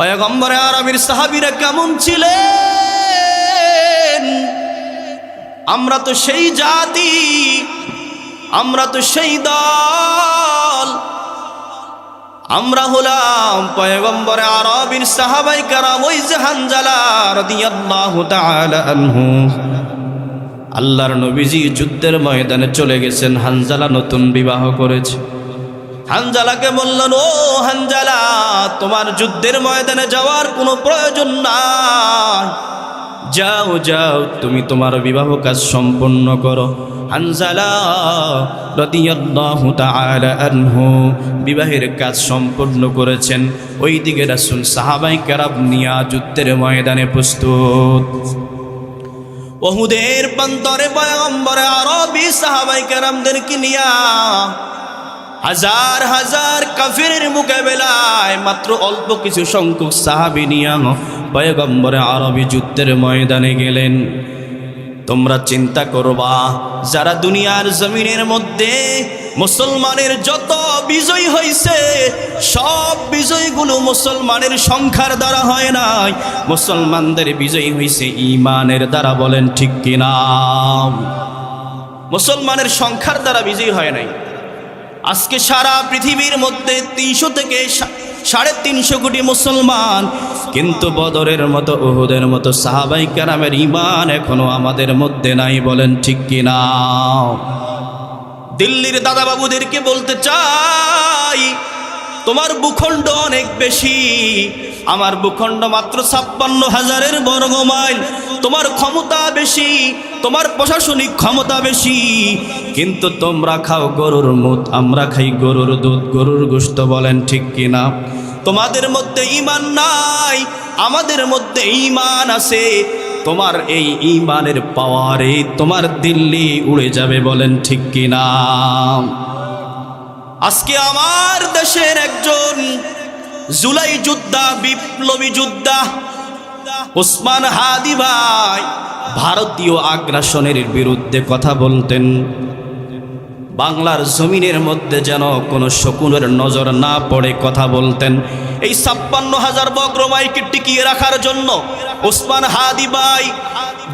পয়গম্বরে আরবির সাহাবিরা কেমন ছিলেন? আমরা তো সেই জাতি, আমরা তো সেই দল। আমরা হলাম পয়গম্বরে আরবির সাহাবাই কারাম, ওই তাআলা আনহু। আল্লাহর নবীজি যুদ্ধের ময়দানে চলে গেছেন, হানজালা নতুন বিবাহ করেছে। হানজালাকে বললেন, ও হানজালা, তোমার যুদ্ধের ময়দানে যাওয়ার কোনো প্রয়োজন নাই। যাও যাও, তুমি তোমার বিবাহ কাজ সম্পন্ন করো। বিবাহের কাজ সম্পন্ন করেছেন। ওই দিকে রাসূল সাহাবাই কেরাম নিয়া যুদ্ধের ময়দানে প্রস্তুত। ওহুদের প্রান্তরে পয়গম্বরে আরবি সাহাবাই কেরামদেরকে নিয়া হাজার হাজার কাফিরের মোকাবেলায় মাত্র অল্প কিছু সংখ্যক সাহাবি নিয়া পয়গম্বরে আরবি যুদ্ধের ময়দানে গেলেন। তোমরা চিন্তা করবা, যারা দুনিয়ার জমিনের মধ্যে মুসলমানের যত বিজয় হয়েছে সব বিজয়গুলো মুসলমানের সংখ্যার দ্বারা হয় নাই। মুসলমানদের বিজয় হয়েছে ইমানের দ্বারা, বলেন ঠিক কিনা? মুসলমানের সংখ্যার দ্বারা বিজয় হয় নাই। আজকে সারা পৃথিবীর মধ্যে তিনশো থেকে সাড়ে তিনশো কোটি মুসলমান। কিন্তু বদরের মতো, উহুদের মতো সাহাবাই কারামের ইমান এখনও আমাদের মধ্যে নাই বলেন ঠিক কিনা দিল্লির দাদাবাবুদেরকে বলতে চাই তোমার ভূখণ্ড অনেক বেশি। আমার ভূখণ্ড মাত্র ছাপ্পান্ন হাজারের বর্গ মাইল। তোমার ক্ষমতা বেশি, তোমার প্রশাসনিক ক্ষমতা বেশি। কিন্তু তোমরা খাও গরুর মুদ, আমরা খাই গরুর দুধ, গরুর গোস্ত বলেন ঠিক কিনা? তোমাদের মধ্যে ইমান নাই, আমাদের মধ্যে ইমান আছে। তোমার এই ইমানের পাওয়ারে তোমার দিল্লি উড়ে যাবে বলেন ঠিক কিনা? আজকে আমার দেশের একজন জুলাই যোদ্ধা, বিপ্লবী যোদ্ধা, ওসমান হাদি ভাই, ভারতীয় আগ্রাসনের বিরুদ্ধে কথা বলতেন। বাংলার জমিনের মধ্যে যেন কোনো শকুনের নজর না পড়ে কথা বলতেন। এই ছাপ্পান্ন হাজার বগ্রমাইকে টিকিয়ে রাখার জন্য ওসমান হাদি ভাই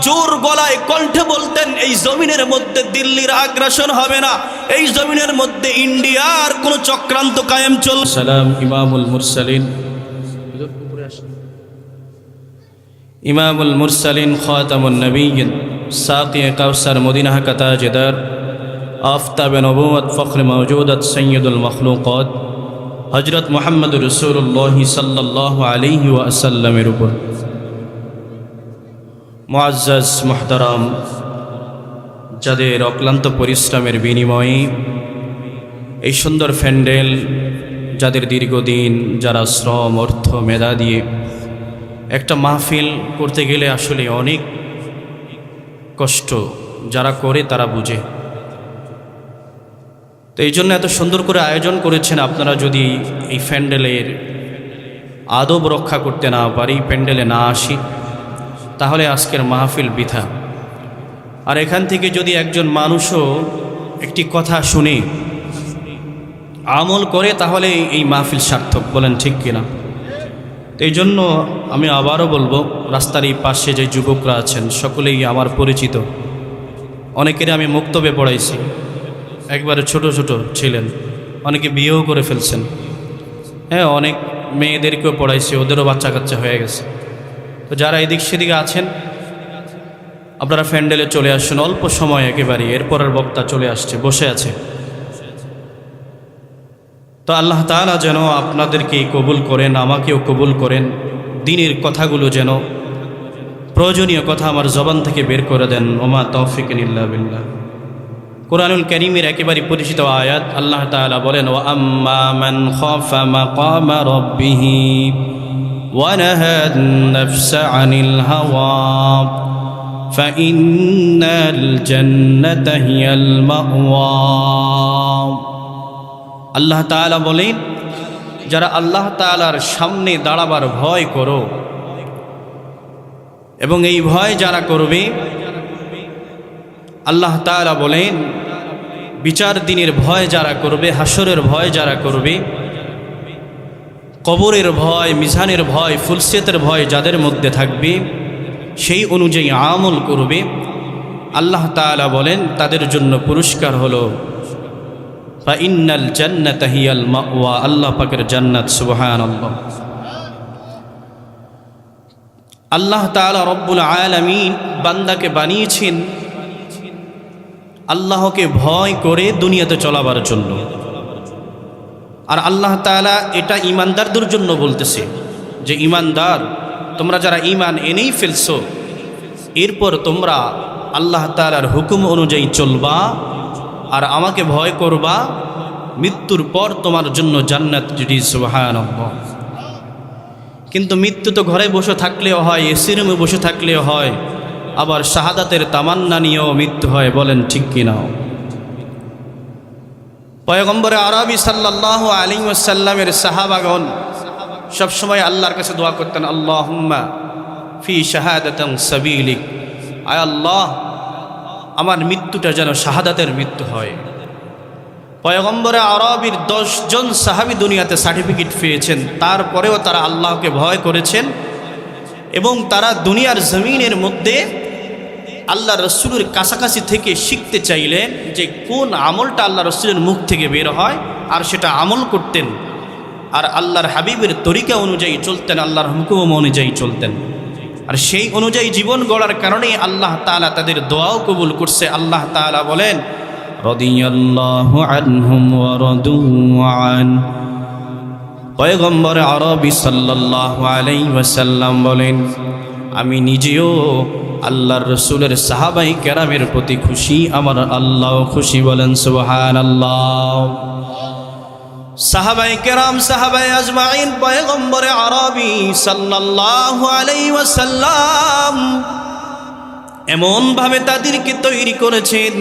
জোর গলায় কণ্ঠে বলতেন, এই জমিনের মধ্যে দিল্লির আগ্রাসন হবে না। এই জমিনের মধ্যে ইন্ডিয়ার কোনো চক্রান্ত কায়েম চল সালাম, ইমামুল মুরসালিন। ইমামুল মুরসালিন খাতামুন নবীন সাকি কাউসার মদিনা কাতাজেদার। আফতাব নবুয়ত ফখর মৌজুদত সৈয়দুল মখলুকত হজরত মোহাম্মদ রসুল্লাহ সাল্লাহ আলিহি ওয়াসাল্লামের উপর। মুআজ্জাজ মোহতারাম, যাদের অক্লান্ত পরিশ্রমের বিনিময়ে এই সুন্দর ফ্যান্ডেল, যাদের দীর্ঘদিন যারা শ্রম, অর্থ, মেধা দিয়ে একটা মাহফিল করতে গেলে আসলে অনেক কষ্ট যারা করে তারা বুঝে। তো এই জন্য এত সুন্দর করে আয়োজন করেছেন আপনারা যদি এই প্যান্ডেলের আদব রক্ষা করতে না পারি, প্যান্ডেলে না আসি, তাহলে আজকের মাহফিল বৃথা। আর এখান থেকে যদি একজন মানুষও একটি কথা শুনে, আমল করে, তাহলে এই মাহফিল সার্থক, বলেন ঠিক কিনা? এই জন্য আমি আবারও বলব, রাস্তার এই পাশে যে যুবকরা আছেন, সকলেই আমার পরিচিত। অনেকেরই আমি মুক্তবে পড়াইছি। একবারে ছোট ছোট ছিলেন। অনেকে বিয়েও করে ফেলছেন। হ্যাঁ অনেক মেয়েদেরকেও পড়াইছি, ওদেরও বাচ্চা কাচ্চা হয়ে গেছে। তো যারা এদিক সেদিকে আছেন, আপনারা ফ্যান্ডেলে চলে আসুন, অল্প সময় একেবারে এরপরের বক্তা চলে আসছে, বসে আছে। তো আল্লাহ তাআলা যেন আপনাদেরকে কবুল করেন, আমাকেও কবুল করেন, দিনের কথাগুলো যেন প্রয়োজনীয় কথা আমার জবান থেকে বের করে দেন। ওমা তৌফিক ইল্লা বিল্লাহ। কোরআনুল করিমের একেবারে পরিচিত আয়াত আল্লাহ তাআলা বলেন ও আম্মা মান খাফা মাকামা রাব্বিহি ওয়া নাহান নাফসা আনিল হাওয়া فإن الجنة هي المأوى আল্লাহ তাআলা বলেন যারা আল্লাহ তাআলার সামনে দাঁড়াবার ভয় করো এবং এই ভয় যারা করবে আল্লাহ তাআলা বলেন, বিচার দিনের ভয় যারা করবে, হাসরের ভয় যারা করবে, কবরের ভয়, মিজানের ভয়, ফুলসেতের ভয় যাদের মধ্যে থাকবে, সেই অনুযায়ী আমল করবে। আল্লাহ তাআলা বলেন, তাদের জন্য পুরস্কার হলো ইন্নাল জান্নাত হিয়াল মাওয়া, আল্লাহ পাকের জান্নাত সুবহান আল্লাহ আল্লাহ তাআলা রব্বুল আলামিন বান্দাকে বানিয়েছেন আল্লাহকে ভয় করে দুনিয়াতে চলাবার জন্য। আর আল্লাহ তাআলা এটা ইমানদারদের জন্য বলতেছে যে ইমানদার তোমরা যারা ইমান এনেই ফেলছো, এরপর তোমরা আল্লাহ তাআলার হুকুম অনুযায়ী চলবা আর আমাকে ভয় করবা, মৃত্যুর পর তোমার জন্য জান্নাত যদি সুবহানাল্লাহ। কিন্তু মৃত্যু তো ঘরে বসে থাকলেও হয় এসি রুমে বসে থাকলেও হয় আবার শাহাদাতের তামান্না নিয়েও মৃত্যু হয়, বলেন ঠিক কিনা? পয়গম্বরে আরবি সাল্লাহ আলী ওসাল্লামের সাহাবাগন সবসময় আল্লাহর কাছে দোয়া করতেন আল্লাহ ফি শাহাদাতং সাবিলিক। আয় আল্লাহ, আমার মৃত্যুটা যেন শাহাদাতের মৃত্যু হয়। পয়গম্বরে আরবির দশজন সাহাবি দুনিয়াতে সার্টিফিকেট পেয়েছেন, তারপরেও তারা আল্লাহকে ভয় করেছেন এবং তারা দুনিয়ার জমিনের মধ্যে আল্লাহ রসুলের কাছাকাছি থেকে শিখতে চাইলেন যে কোন আমলটা আল্লাহ রসুলের মুখ থেকে বের হয় আর সেটা আমল করতেন। আর আল্লাহর হাবিবের তরিকা অনুযায়ী চলতেন, আল্লাহর হুকুম অনুযায়ী চলতেন। আর সেই অনুযায়ী জীবন গড়ার কারণেই আল্লাহ তাআলা তাদের দোয়াও কবুল করছে। আল্লাহ তাআলা বলেন আরবি আলাইহি ওয়াসাল্লাম বলেন, আমি নিজেও আল্লাহর রসুলের সাহাবাই কেরামের প্রতি খুশি, আমার আল্লাহ খুশি বলেন সুবহান আল্লাহ সাহাবাই কেরাম, সাহাবাই আজমাইন, পয়গম্বরে আরবি সাল্লাল্লাহু আলাইহি ওয়াসাল্লাম এমন ভাবে তাদেরকে তৈরি করেছেন।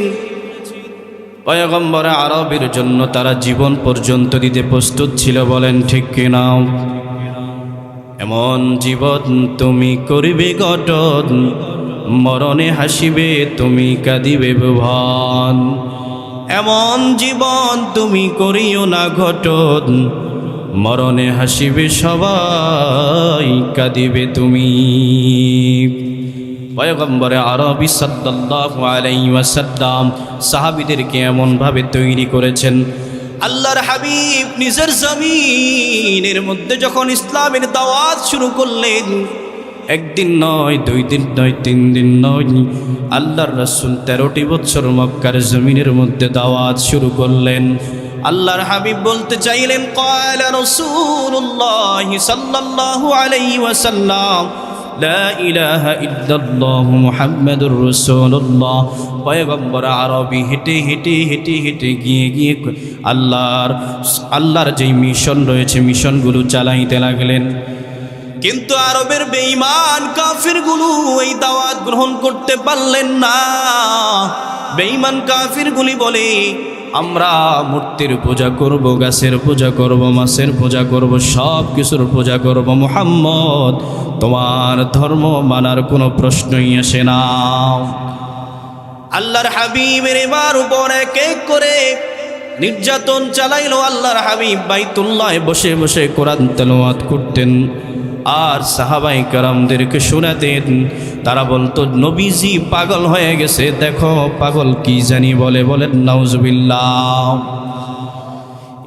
পয়গম্বর আরবের জন্য তারা জীবন পর্যন্ত দিতে প্রস্তুত ছিল বলেন, ঠিক কিনা এমন জীবন তুমি করিবে গঠন। মরণে হাসিবে, তুমি কাঁদিবে ভুবন এমন জীবন তুমি করিও না ঘটন, মরণে হাসিবে সবাই, কাঁদিবে তুমি। পয়গম্বরে আরবি সাল্লাল্লাহু আলাইহি ওয়াসাল্লাম সাহাবীদেরকে এমনভাবে তৈরি করেছেন, আল্লাহর হাবিব নিজের জমিনের মধ্যে যখন ইসলামের দাওয়াত শুরু করলেন একদিন নয়, দুই দিন নয়, তিন দিন নয়। আল্লাহর রসুল তেরোটি বছর মক্কার জমিনের মধ্যে দাওয়াত শুরু করলেন। আল্লাহর হাবিব বলতে চাইলেন কয়লা রসুল্লাহ সাল্লাল্লাহু আলাইহি ওয়াসাল্লাম, লা ইলাহা ইল্লাল্লাহু মুহাম্মাদুর রাসূলুল্লাহ। পয়গম্বর আরবি হেঁটে হেঁটে হেঁটে হেঁটে গিয়ে গিয়ে আল্লাহর আল্লাহর যেই মিশন রয়েছে, মিশনগুলো চালাইতে লাগলেন। কিন্তু আরবের বেঈমান কাফিরগুলো এই দাওয়াত গ্রহণ করতে পারলেন না। বেঈমান কাফিরগুলি বলে, আমরা মূর্তির পূজা করব, গাছের পূজা করব, মাছের পূজা করব সব কিছুর পূজা করব, মোহাম্মদ। তোমার ধর্ম মানার কোনো প্রশ্নই আসে না। আল্লাহর হাবিবের এবার উপর এক এক করে নির্যাতন চালাইলো আল্লাহর হাবিব বাইতুল্লাহ বসে বসে কোরআন তেলাওয়াত করতেন। আর সাহাবাই কারামদেরকে শোনাতেন তারা বলতো, নবীজি পাগল হয়ে গেছে। দেখো পাগল কি জানি বলে। বলেন, নাউজুবিল্লাহ।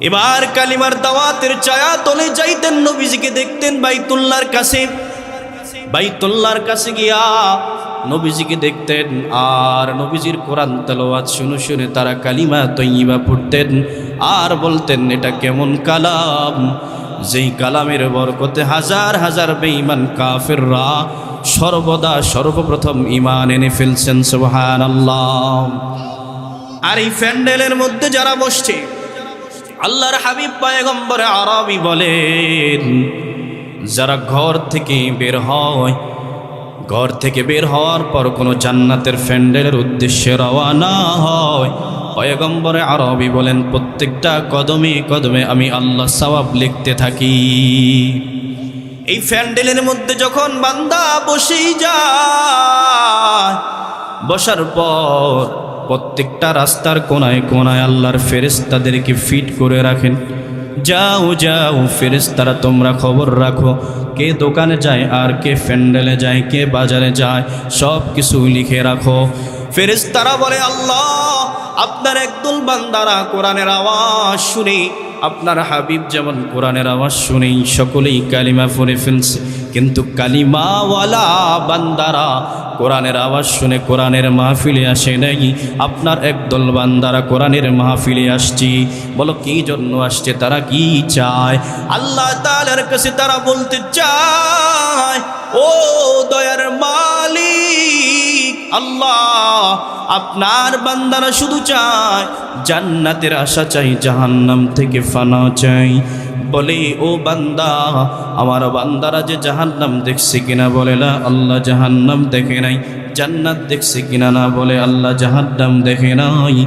এবার কালিমার দাওয়াতের চায়া তলে যাইতেন নবীজিকে দেখতেন বাইতুল্লার কাছে। বাইতুল্লার কাছে গিয়া নবীজিকে দেখতেন আর নবীজির কোরআন তেলাওয়াত শুনে শুনে তারা কালিমা তৈবা পড়তেন আর বলতেন, এটা কেমন কালাম? যেই কালামের বরকতে হাজার হাজার বেঈমান কাফেররা সর্বদা সর্বপ্রথম ইমান এনে ফেলছেন সুবহান আল্লাহ আর এই প্যান্ডেলের মধ্যে যারা বসছে, আল্লাহর হাবিব পায়গম্বরে আরবি বলেন, যারা ঘর থেকে বের হয়, ঘর থেকে বের হওয়ার পর কোনো জান্নাতের প্যান্ডেলের উদ্দেশ্যে রওয়ানা হয় পয়গম্বরে আরবি বলেন, প্রত্যেকটা কদমে কদমে আমি আল্লাহ সওয়াব লিখতে থাকি। এই ফ্যান্ডেলের মধ্যে যখন বান্দা বসেই যায়, বসার পর প্রত্যেকটা রাস্তার কোনায় কোনায় আল্লাহর ফেরেস্তাদেরকে ফিট করে রাখেন। যাও যাও ফেরেশতারা, তোমরা খবর রাখো, কে দোকানে যায় আর কে প্যান্ডেলে যায়, কে বাজারে যায় সব কিছু লিখে রাখো। ফেরেশতারা বলে, আল্লাহ, আপনার একদল বান্দারা কোরআনের আওয়াজ শুনে, আপনার হাবিব যেমন কোরআনের আওয়াজ শুনেই সকলেই কালিমা পড়ে ফেলছে। কিন্তু কালিমাওয়ালা বান্দারা কোরআনের আওয়াজ শুনে কোরআনের মাহফিলে আসে নাই। আপনার একদল বান্দারা কোরআনের মাহফিলে আসছি। বলো, কি জন্য আসছে? তারা কি চায়? আল্লাহ তাআলার কাছে তারা বলতে চায়, ও দয়ার মালিক, আল্লাহ, আপনার বান্দারা শুধু চায়, জান্নাতের আশা চাই, জাহান্নাম থেকে ফানা চাই। বলে, ও বান্দা, আমার বান্দারা যে জাহান্নাম দেখছে কিনা বলে না, আল্লাহ জাহান্নাম দেখে নাই। জান্নাত দেখছে কিনা না বলে আল্লাহ জাহান্নাম দেখে নাই।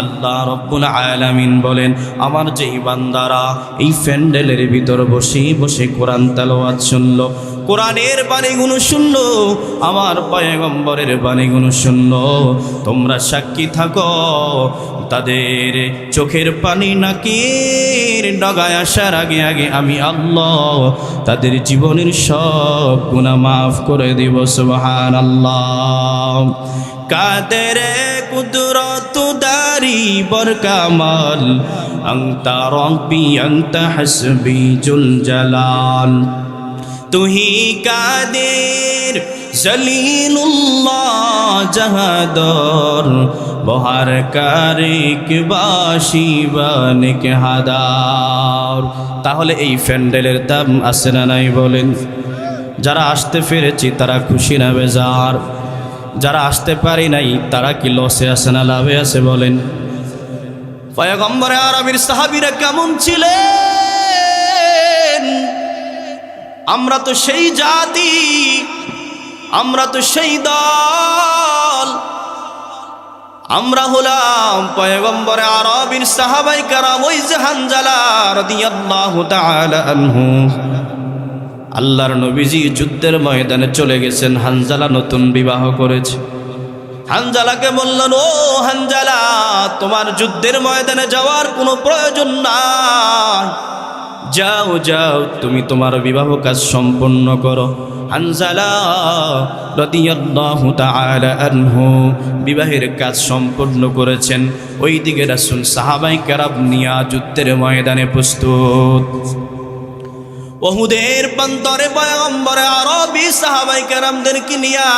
আল্লাহ রব্বুল আলামিন বলেন, আমার যেই বান্দারা এই ফ্যান্ডেলের ভিতর বসে বসে কোরআন তালাওয়াত শুনলো। কোরআনের বাণীগুলো শুনলো, আমার পয়গম্বরের বাণীগুলো শুনলো। তোমরা সাক্ষী থাকো, তাদের চোখের পানি নাকির ডগায় আসার আগে আগে আমি আল্লাহ তাদের জীবনের সব গুণা মাফ করে দিব সুবহান আল্লাহ কাদের কুদরত দারি বরকামাল, আংতা রব্বি, আংতা হাসবি জুল জালাল। তুহি কাদের? জলিলুল্লাহ জাহাদর। বহার কারিক বাসি বানিক হাদার? তাহলে এই প্যান্ডেলের দাম আছে না নাই বলেন? যারা আসতে পেরেছি তারা খুশি না বেজার। যারা আসতে পারি নাই তারা কি লসে আছে না লাভে আছে বলেন? পয়গম্বরে আরবির সাহাবিরা কেমন ছিলেন? আমরা তো সেই জাতি, আমরা তো সেই দল। আমরা হলাম পয়গম্বরে আরবির সাহাবাই কারাম, ওই রাদিয়াল্লাহু তাআলা আনহু। আল্লাহর নবীজি যুদ্ধের ময়দানে চলে গেছেন, হানজালা নতুন বিবাহ করেছে। হানজালাকে বললেন, ও হানজালা, তোমার যুদ্ধের ময়দানে যাওয়ার কোনো প্রয়োজন নাই। যাও যাও, তুমি তোমার বিবাহ কাজ সম্পন্ন করো। বিবাহের কাজ সম্পন্ন করেছেন। ওই দিকে রাসূল সাহাবাই কেরাম নিয়া যুদ্ধের ময়দানে প্রস্তুত। ওহুদের প্রান্তরে পয়গম্বরে আরবি সাহাবাই কেরামদেরকে নিয়া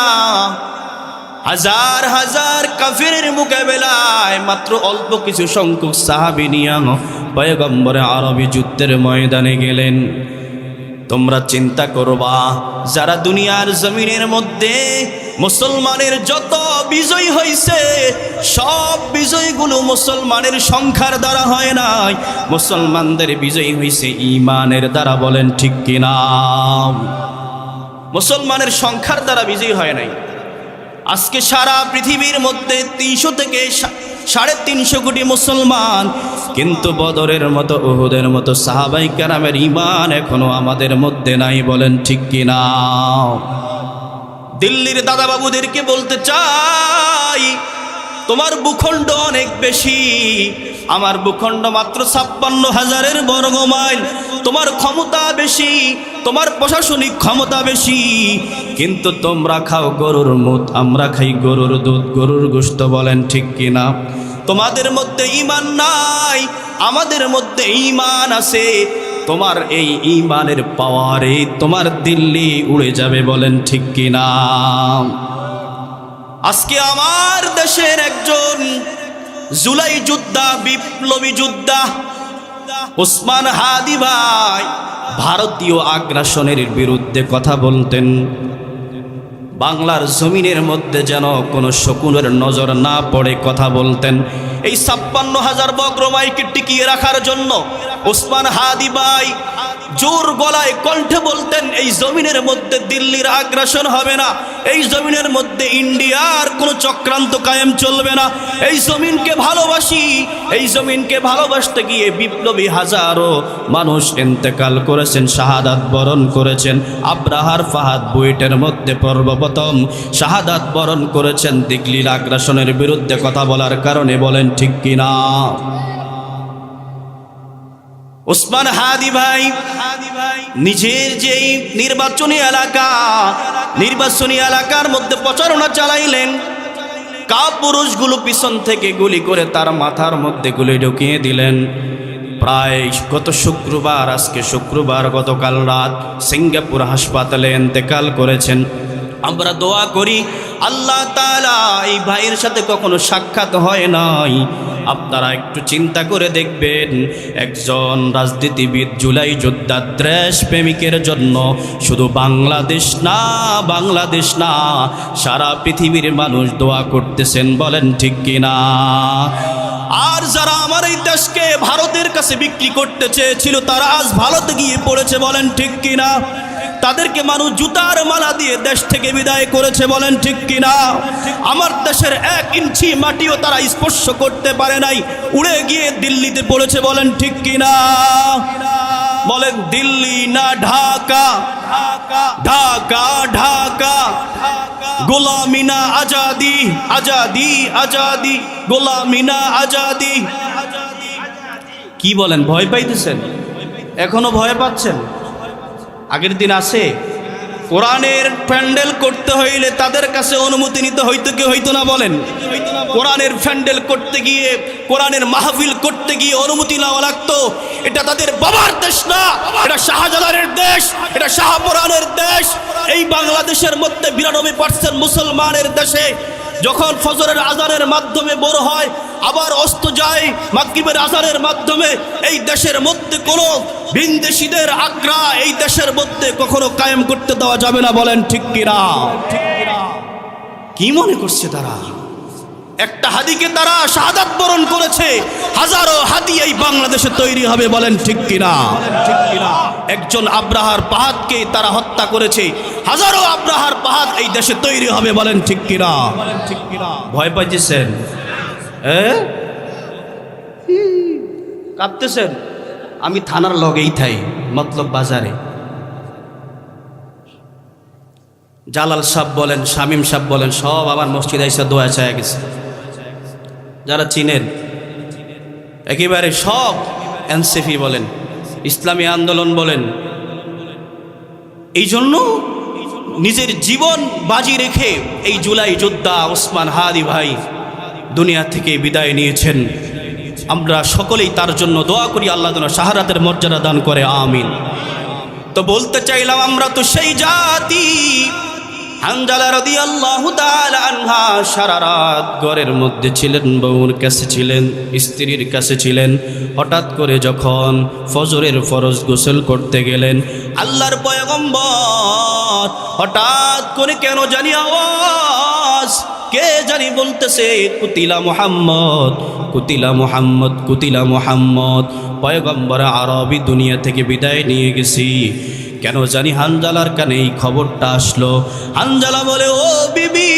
হাজার হাজার কাফিরের মোকাবেলায় মাত্র অল্প কিছু সংখ্যক সাহাবি নিয়া পয়গম্বরে আরবি যুদ্ধের ময়দানে গেলেন। তোমরা চিন্তা করবা, যারা দুনিয়ার জমিনের মধ্যে মুসলমানের যত বিজয় হয়েছে সব বিজয়গুলো মুসলমানের সংখ্যার দ্বারা হয় নাই। মুসলমানদের বিজয় হয়েছে ইমানের দ্বারা, বলেন ঠিক কিনা? মুসলমানের সংখ্যার দ্বারা বিজয় হয় নাই। আজকে সারা পৃথিবীর মধ্যে তিনশো থেকে সাড়ে তিনশো কোটি মুসলমান। কিন্তু বদরের মতো, উহুদের মতো সাহাবাই কারামের ইমান এখনও আমাদের মধ্যে নাই বলেন ঠিক কিনা? দিল্লির দাদাবাবুদেরকে বলতে চাই তোমার ভূখণ্ড অনেক বেশি। আমার ভূখণ্ড মাত্র ছাপ্পান্ন হাজারের বর্গ মাইল। তোমার ক্ষমতা বেশি, তোমার প্রশাসনিক ক্ষমতা বেশি। কিন্তু তোমরা খাও গরুর মুখ আমরা খাই গরুর দুধ, গরুর গোস্ত বলেন ঠিক কিনা? তোমাদের মধ্যে ইমান নাই, আমাদের মধ্যে ইমান আছে। তোমার এই ইমানের পাওয়ারে তোমার দিল্লি উড়ে যাবে বলেন ঠিক কিনা? আজকে আমার দেশের একজন জুলাই যোদ্ধা বিপ্লবী যোদ্ধা, ওসমান হাদি ভাই ভারতীয় আগ্রাসনের বিরুদ্ধে কথা বলতেন। বাংলার জমিনের মধ্যে যেন কোনো শকুনের নজর না পড়ে কথা বলতেন। এই ছাপ্পান্ন হাজার বগ্রমাইকে টিকিয়ে রাখার জন্য ওসমান হাদি ভাই জোর গলায় কণ্ঠে বলতেন, এই জমিনের মধ্যে দিল্লির আগ্রাসন হবে না। এই জমিনের মধ্যে ইন্ডিয়ার কোনো চক্রান্ত কায়েম চলবে না। এই জমিনকে ভালোবাসি। এই জমিনকে ভালোবাসতে গিয়ে বিপ্লবী হাজারো মানুষ ইন্তেকাল করেছেন, শাহাদাত বরণ করেছেন। আব্রাহার ফাহাদ বুয়েটের মধ্যে পর্বপ্রথম শাহাদাত বরণ করেছেন। দিল্লির আগ্রাসনের বিরুদ্ধে কথা বলার কারণে বলেন, ঠিক কিনা ওসমান হাদি ভাই, নিজের যেই নির্বাচনী এলাকা, নির্বাচনী এলাকার মধ্যে প্রচারণা চালাইলেন, কাপুরুষগুলো পিছন থেকে গুলি করে তার মাথার মধ্যে গুলি ঢুকিয়ে দিলেন। প্রায় গত শুক্রবার, আজকে শুক্রবার গতকাল রাত সিঙ্গাপুর হাসপাতালে এন্তেকাল করেছেন। আমরা দোয়া করি, আল্লাহ তাআলা এই ভাইয়ের সাথে কখনো সাক্ষাৎ হয় নাই। আপনারা একটু চিন্তা করে দেখবেন, একজন রাজনীতিবিদ জুলাই যোদ্ধা দেশ প্রেমিকের জন্য শুধু বাংলাদেশ না বাংলাদেশ না, সারা পৃথিবীর মানুষ দোয়া করতেছেন, বলেন ঠিক কিনা? আর যারা আমার এই দেশকে ভারতের কাছে বিক্রি করতে চেয়েছিল, তারা আজ ভারতে গিয়ে পড়েছে, বলেন ঠিক কিনা? তাদেরকে মানুষ জুতার মালা দিয়ে দেশ থেকে বিদায় করেছে বলেন ঠিক কিনা? আমার দেশের এক ইঞ্চি মাটিও তারা স্পর্শ করতে পারে নাই। উড়ে গিয়ে দিল্লিতে পড়েছে বলেন ঠিক কিনা? বলেন দিল্লি না ঢাকা? ঢাকা ঢাকা। গোলামিনা আজাদি? আজাদি আজাদি। গোলামিনা আজাদি? কি বলেন, ভয় পাইতেছেন? এখনও ভয় পাচ্ছেন? আগের দিন আছে কোরআনের প্যান্ডেল করতে হইলে তাদের কাছে অনুমতি নিতে হইতো কি হইতো না বলেন? কোরআনের প্যান্ডেল করতে গিয়ে, কোরআনের মাহফিল করতে গিয়ে অনুমতি নেওয়া লাগতো। এটা তাদের বাবার দেশ না, এটা শাহজালালের দেশ, এটা শাহপুরানের দেশ। এই বাংলাদেশের মধ্যে বিরানব্বই পার্সেন্ট মুসলমানের দেশে যখন ফজরের আজানের মাধ্যমে বড় হয়, আবার অস্ত যায় মাকিবের আজানের মাধ্যমে, এই দেশের মধ্যে কোনো ভিনদেশিদের আগ্রা এই দেশের মধ্যে কখনো কায়েম করতে দেওয়া যাবে না বলেন ঠিক কিনা? কি মনে করছে তারা? একটা হাদিকে তারা শাহাদাত বরণ করেছে। হাজারো হাদি এই বাংলাদেশে তৈরি হবে বলেন ঠিক কিনা? ঠিক কিনা? একজন আব্রাহার পাহাদকে তারা হত্যা করেছে। হাজারো আব্রাহার পাহাদ এই দেশে তৈরি হবে বলেন ঠিক কিনা? ঠিক কিনা ভয় পাইতেছেন? এ? কাঁপতেছেন? আমি থানার লগেই থাই, মতলব বাজারে। জালাল সাহ বলেন, শামিম সাহ বলেন, সব আবার মসজিদ আইসা দোয়া চায় গেছে। যারা চিনেন একেবারে সব এনসিপি বলেন, ইসলামী আন্দোলন বলেন, এই জন্য নিজের জীবন বাজি রেখে এই জুলাই যোদ্ধা ওসমান হাদি ভাই দুনিয়া থেকে বিদায় নিয়েছেন। আমরা সকলেই তার জন্য দোয়া করি, আল্লাহ শাহারাতের মর্যাদা দান করে, আমিন। তো বলতে চাইলাম আমরা তো সেই জাতি হানজালা রাদিয়াল্লাহু তাআলা আনহা সারা ঘরের মধ্যে ছিলেন, বউর হঠাৎ করে যখন ফজরের ফরজ গোসল করতে গেলেন, আল্লাহর পয়গম্বর হঠাৎ করে কেন জানি আওয়াজ, কে জানি বলতেছে, কুতিলা মোহাম্মদ কুতিলা মোহাম্মদ কুতিলা মোহাম্মদ। পয়গম্বর আরবি দুনিয়া থেকে বিদায় নিয়ে গেছি। কেন জানি হানজালার কানে এই খবরটা আসলো। হানজালা বলে, ও বিবি,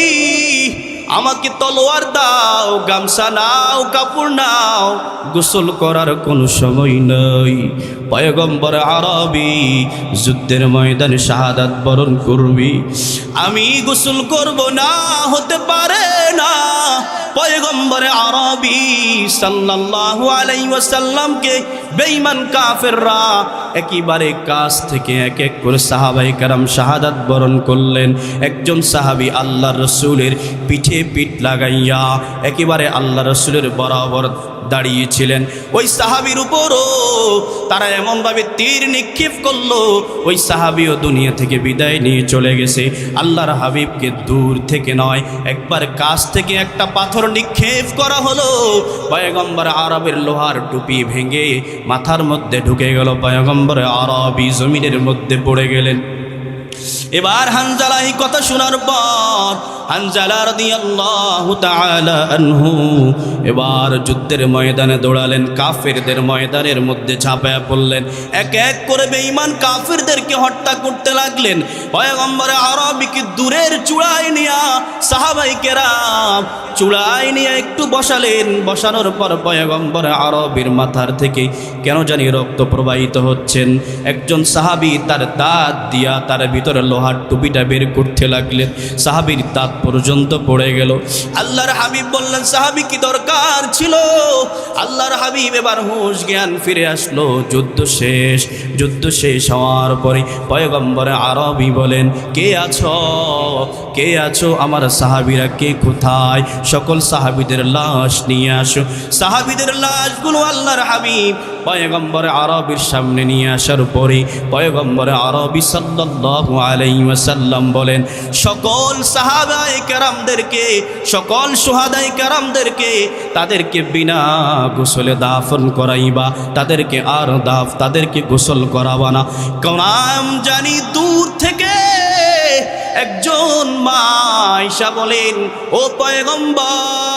আমাকে তলোয়ার দাও, গামছা নাও, কাপড় নাও, গোসল করার কোনো সময় নাই। পয়গম্বর আরবি, যুদ্ধের ময়দানে শাহাদাত বরণ করবি। আমি গোসল করব না, হতে পারে না। পয়গম্বর আরবি সাল্লাল্লাহু আলাইহি ওয়াসাল্লামকে বেঈমান কাফেররা একেবারে কাছ থেকে এক এক করে সাহাবাই কারাম শাহাদাত বরণ করলেন। একজন সাহাবি আল্লাহ রসুলের পিঠে পিঠ লাগাইয়া একেবারে আল্লাহ রসুলের বরাবর দাঁড়িয়েছিলেন। ওই সাহাবির উপরও তারা এমনভাবে তীর নিক্ষেপ করল। ওই সাহাবিও দুনিয়া থেকে বিদায় নিয়ে চলে গেছে। আল্লাহর হাবিবকে দূর থেকে নয়, একবার কাছ থেকে একটা পাথর নিক্ষেপ করা হলো। পয়গম্বর আরবের লোহার টুপি ভেঙে মাথার মধ্যে ঢুকে গেল। পয়গম্বর আরবি জমিনের মধ্যে পড়ে গেলেন। এবার হানজালা এই কথা শোনার পর এবার যুদ্ধের ময়দানে দৌড়ালেন, কাফেরদের ময়দানের মধ্যে ঝাঁপায়া পড়লেন। এক এক করে বেঈমান কাফেরদেরকে হত্যা করতে লাগলেন। পয়গম্বরে আরবিকে দূরের চূড়ায় নিয়া সাহাবাই কেরাম চূড়ায় নিয়ে একটু বসালেন। বসানোর পর পয়গম্বর আরবির মাথার থেকে কেন জানি রক্ত প্রবাহিত হচ্ছেন। একজন সাহাবি তার দাঁত দিয়া তার ভিতরে লোহার টুপিটা বের করতে লাগলেন। সাহাবির দাঁত পর্যন্ত পড়ে গেল। আল্লাহর হাবিব বললেন, সাহাবি, কি দরকার ছিল? আল্লাহর হাবিব এবার হুঁশ জ্ঞান ফিরে আসলো। যুদ্ধ শেষ যুদ্ধ শেষ হওয়ার পরে পয়গম্বরে আরবি বলেন, কে আছো? কে আছো? আমার সাহাবিরা কে কোথায়? সকল সাহাবিদের লাশ নিয়ে আসো। সাহাবিদের লাশগুলো আল্লাহর হাবিব পয়গম্বর আরবির সামনে নিয়ে আসার পরে পয়গম্বর আরবি সাল্লাল্লাহু আলাইহি ওয়াসাল্লাম বলেন, সকল সাহাবায়ে কেরামদেরকে, সকল সুহাদায়ে কেরামদেরকে তাদেরকে বিনা গোসলে দাফন করাইবা, তাদেরকে আর দাফ, তাদেরকে গোসল করাবা না। কারণ জানি দূর থেকে একজন মা আয়েশা বলেন, ও পয়গম্বর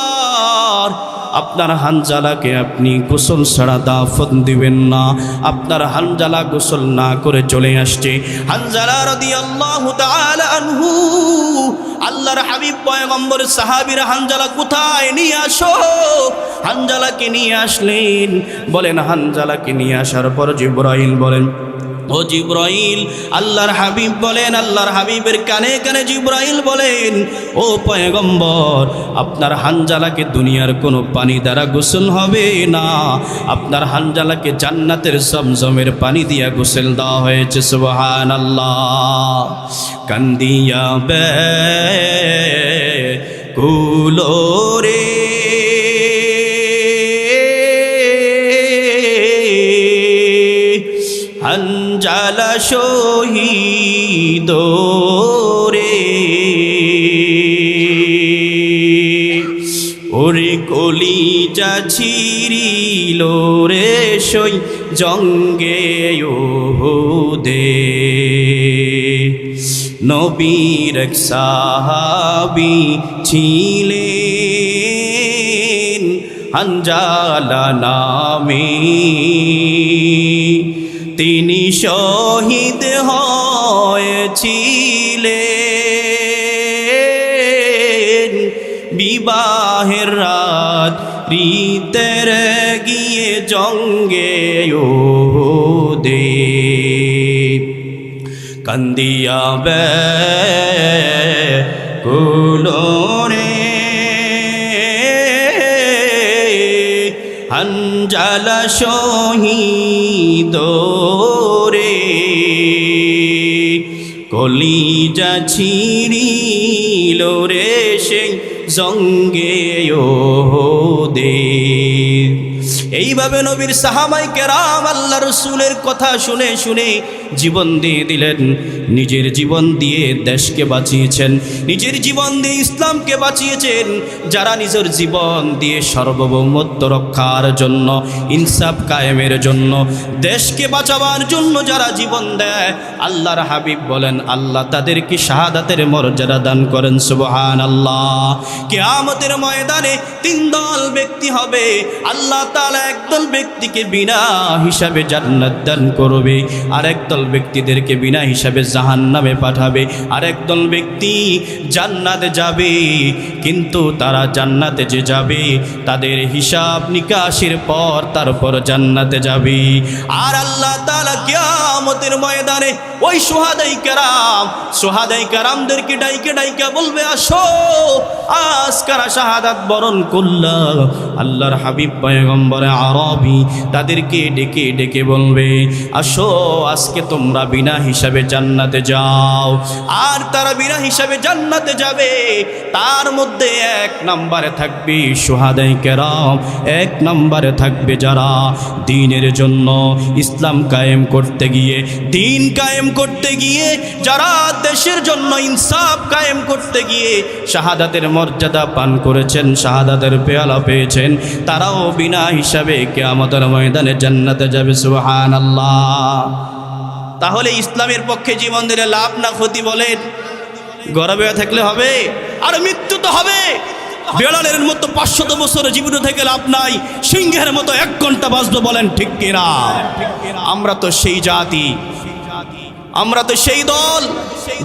আপনার হানজালাকে আপনি গোসল ছাড়া দাফন দিবেন না। আপনার হানজালা গোসল না করে চলে আসছে। হানজালা রদি আল্লাহ আনহু, আল্লাহর হাবিব পয়গম্বর সাহাবির হানজালা কোথায় নিয়ে আসো? হানজালাকে নিয়ে আসলেন। বলেন হানজালাকে নিয়ে আসার পর জিব্রাইল বলেন ও জিব্রাইল, আল্লাহর হাবিব বলেন, আল্লাহর হাবিবের কানে কানে জিব্রাইল বলেন, ও পয়গম্বর, আপনার হানজালাকে দুনিয়ার কোনো পানি দ্বারা গোসল হবে না। আপনার হানজালাকে জান্নাতের সমজমের পানি দিয়া গোসল দেওয়া হয়েছে সুবহান আল্লাহ কান্দিয়া বে কুলো রে হঞ্জালা শহীদ রে। ওরে কলি যাছিরিল রে সই জঙ্গে দে নবীর সাহাবি ছিলেন হাঞ্জালা নামে। তিনি শহীদ হয়েছিলেন। বিবাহের রাত রীতের গিয়ে জঙ্গে ও দে কান্দিয়া বে কুলোরে হঞ্জালা শহীদ রে কলিজা ছিড়িল রে সেই জঙ্গে ও দে এইভাবে নবীর সাহাবাই কেরাম আল্লাহ রসুলের কথা শুনে শুনে জীবন দিয়ে দিলেন। নিজের জীবন দিয়ে দেশকে বাঁচিয়েছেন। নিজের জীবন দিয়ে ইসলামকে বাঁচিয়েছেন। যারা নিজের জীবন দিয়ে সার্বভৌমত্ব রক্ষার জন্য, ইনসাফ কায়েমের জন্য, দেশকে বাঁচাবার জন্য যারা জীবন দেয়, আল্লাহর হাবিব বলেন, আল্লাহ তাদেরকে শাহাদাতের মর্যাদা দান করেন? সুবহান আল্লাহ কেয়ামতের ময়দানে তিন দল ব্যক্তি হবে। আল্লাহ তাআলা একদল ব্যক্তিকে বিনা হিসাবে জান্নাত দান করবে। আর একদল ব্যক্তিদেরকে বিনা হিসাবে জাহান্নামে পাঠাবে। আর একদল ব্যক্তি জান্নাতে যাবে, কিন্তু তারা জান্নাতে যে যাবে, তাদের হিসাব নিকাশের পর তারপর জান্নাতে যাবে। আর আল্লাহ তাআলা কিয়ামতের ময়দানে ওই সোহাদাই কারাম, সোহাদাই কারামদেরকে ডাইকে ডাইকে বলবে, আসো, আজ কারা শাহাদাত বরণ করলা? আল্লাহর হাবিব পয়গম্বরে আরবি তাদেরকে ডেকে ডেকে বলবে, আসো, আজকে তোমরা বিনা হিসাবে জান্নাতে যাও। আর তারা বিনা হিসাবে জান্নাতে যাবে, তার মধ্যে এক নম্বরে থাকবে সোহাদাই কেরাম, এক নম্বরে থাকবে যারা দিনের জন্য ইসলাম কায়েম করতে গিয়ে, দিন কায়েম করতে গিয়ে, যারা দেশের জন্য ইনসাফ কায়েম করতে গিয়ে শাহাদাতের মর্যাদা পান করেছেন, শাহাদাতের পেয়ালা পেয়েছেন, তারাও বিনা হিসাবে কেয়ামতের ময়দানে জান্নাতে যাবে সুহান আল্লাহ তাহলে ইসলামের পক্ষে জীবন দিলে লাভ না ক্ষতি বলেন। গরবে থাকলে হবে, আর মৃত্যু তো হবে। বেড়ালের মতো পাঁচশত বছর জীবন থেকে লাভ নাই, সিংহের মতো এক ঘণ্টা বাঁচবো বলেন ঠিক কিনা? আমরা তো সেই জাতি, আমরা তো সেই দল।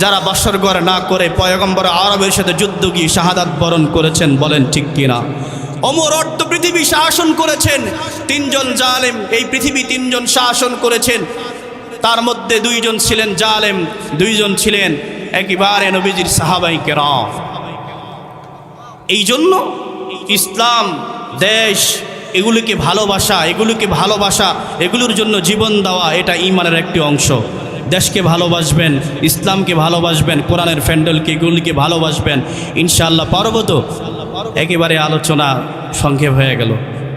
যারা বাসর ঘর না করে পয়গম্বর আরবের সাথে যুদ্ধ গিয়ে শাহাদাত বরণ করেছেন বলেন ঠিক কিনা? অমর অর্থ পৃথিবী শাসন করেছেন। তিনজন জালেম এই পৃথিবী তিনজন শাসন করেছেন। তার মধ্যে দুইজন ছিলেন জালেম, দুইজন ছিলেন একেবারে নবীজির সাহাবাই কেরাম। এই জন্য ইসলাম, দেশ, এগুলিকে ভালোবাসা এগুলিকে ভালোবাসা, এগুলোর জন্য জীবন দেওয়া এটা ইমানের একটি অংশ। দেশকে ভালোবাসবেন, ইসলামকে ভালোবাসবেন, কোরআনের ফ্যান্ডেলকে, এগুলিকে ভালোবাসবেন, ইনশাআল্লাহ পারব তো? একেবারে আলোচনা সংক্ষেপ হয়ে গেল।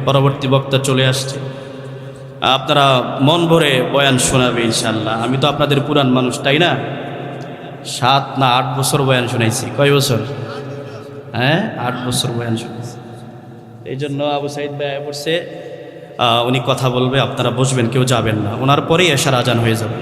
পরবর্তী বক্তা চলে আসছে। আপনারা মন ভরে বয়ান শোনাবে ইনশাল্লাহ আমি তো আপনাদের পুরান মানুষ, তাই না? সাত না আট বছর বয়ান শোনাইছি কয় বছর? হ্যাঁ আট বছর বয়ান শুনেছি। এই জন্য আবু সাইদ ভাই পড়ছে উনি কথা বলবে, আপনারা বসবেন, কেউ যাবেন না। ওনার পরেই এসার আজান হয়ে যাবে।